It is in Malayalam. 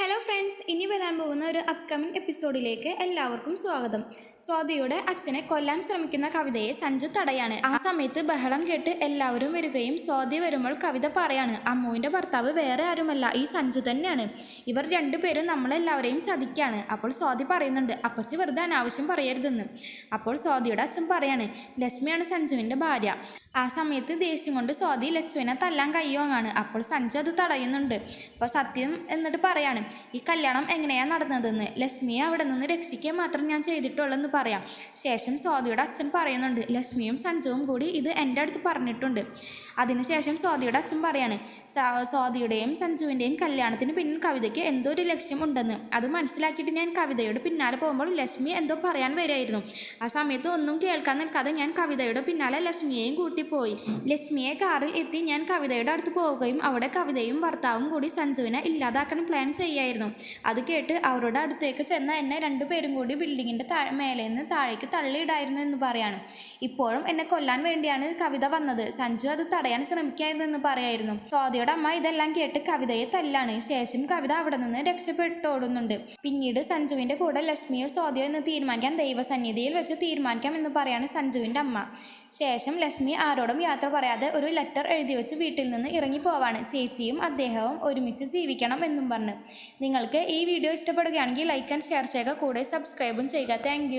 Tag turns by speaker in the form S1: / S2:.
S1: ഹലോ ഫ്രണ്ട്സ് ഇനി വരാൻ പോകുന്ന ഒരു അപ്കമിങ് എപ്പിസോഡിലേക്ക് എല്ലാവർക്കും സ്വാഗതം. സ്വാതിയുടെ അച്ഛനെ കൊല്ലാൻ ശ്രമിക്കുന്ന കവിതയെ സഞ്ജു തടയാണ്. ആ സമയത്ത് ബഹളം കേട്ട് എല്ലാവരും വരികയും സ്വാതി വരുമ്പോൾ കവിത പറയാണ് അമ്മുവിന്റെ ഭർത്താവ് വേറെ ആരുമല്ല ഈ സഞ്ജു തന്നെയാണ്. ഇവർ രണ്ടുപേരും നമ്മളെല്ലാവരെയും ചതിക്കാണ്. അപ്പോൾ സ്വാതി പറയുന്നുണ്ട് അപ്പച്ചി വെറുതെ അനാവശ്യം പറയരുതെന്ന്. അപ്പോൾ സ്വാതിയുടെ അച്ഛൻ പറയാണ് ലക്ഷ്മിയാണ് സഞ്ജുവിന്റെ ഭാര്യ. ആ സമയത്ത് ദേഷ്യം കൊണ്ട് സ്വാതി ലക്ഷ്മിനെ തല്ലാൻ കയ്യോങ്ങാണ്. അപ്പോൾ സഞ്ജു അത് തടയുന്നുണ്ട്. അപ്പോൾ സത്യം എന്നിട്ട് പറയാണ് ഈ കല്യാണം എങ്ങനെയാണ് നടന്നതെന്ന്? ലക്ഷ്മിയെ അവിടെ നിന്ന് രക്ഷിക്കുക മാത്രം ഞാൻ ചെയ്തിട്ടുള്ളൂ എന്ന് പറയാം. ശേഷം സ്വാതിയുടെ അച്ഛൻ പറയുന്നുണ്ട് ലക്ഷ്മിയും സഞ്ജുവും കൂടി ഇത് എന്റെ അടുത്ത് പറഞ്ഞിട്ടുണ്ട്. അതിനുശേഷം സ്വാതിയുടെ അച്ഛൻ പറയാണ് "സാ- സ്വാതിയുടെയും സഞ്ജുവിന്റെയും കല്യാണത്തിന് പിന്നിൽ കവിതയ്ക്ക് എന്തോ ഒരു ലക്ഷ്യം ഉണ്ടെന്ന്? അത് മനസ്സിലാക്കിയിട്ട് ഞാൻ കവിതയുടെ പിന്നാലെ പോകുമ്പോൾ ലക്ഷ്മി എന്തോ പറയാൻ വരികയായിരുന്നു. ആ സമയത്ത് ഒന്നും കേൾക്കാൻ നിൽക്കാതെ ഞാൻ കവിതയുടെ പിന്നാലെ ലക്ഷ്മിയെയും കൂട്ടിപ്പോയി. ലക്ഷ്മിയെ കാറിൽ എത്തി ഞാൻ കവിതയുടെ അടുത്ത് പോവുകയും അവിടെ കവിതയും ഭർത്താവും കൂടി സഞ്ജുവിനെ ഇല്ലാതാക്കാൻ പ്ലാൻ ചെയ്യായിരുന്നു അത് കേട്ട് അവരുടെ അടുത്തേക്ക് ചെന്ന എന്നെ രണ്ടുപേരും കൂടി ബിൽഡിങ്ങിന്റെ താഴെ മേലെ നിന്ന് താഴേക്ക് തള്ളിയിടായിരുന്നു എന്ന് പറയാണ്. ഇപ്പോഴും എന്നെ കൊല്ലാൻ വേണ്ടിയാണ് കവിത വന്നത്. സഞ്ജു അത് തടയാൻ ശ്രമിക്കായിരുന്നു എന്ന് പറയായിരുന്നു. സ്വാതിയുടെ അമ്മ ഇതെല്ലാം കേട്ട് കവിതയെ തല്ലാണ്. ശേഷം കവിത അവിടെ നിന്ന് രക്ഷപ്പെട്ടോടുന്നുണ്ട്. പിന്നീട് സഞ്ജുവിന്റെ കൂടെ ലക്ഷ്മിയോ സ്വാതിയോ എന്ന് തീരുമാനിക്കാൻ ദൈവസന്നിധിയിൽ വെച്ച് തീരുമാനിക്കാം എന്ന് പറയാണ് സഞ്ജുവിന്റെ അമ്മ. ശേഷം ലക്ഷ്മി ആരോടും യാത്ര പറയാതെ ഒരു ലെറ്റർ എഴുതി വെച്ച് വീട്ടിൽ നിന്ന് ഇറങ്ങി പോവാണ് ചേച്ചിയും അദ്ദേഹവും ഒരുമിച്ച് ജീവിക്കണം എന്നും പറഞ്ഞ്. നിങ്ങൾക്ക് ഈ വീഡിയോ ഇഷ്ടപ്പെടുകയാണെങ്കിൽ ലൈക്ക് ആൻഡ് ഷെയർ ചെയ്യുക. കൂടെ സബ്സ്ക്രൈബും ചെയ്യുക. താങ്ക്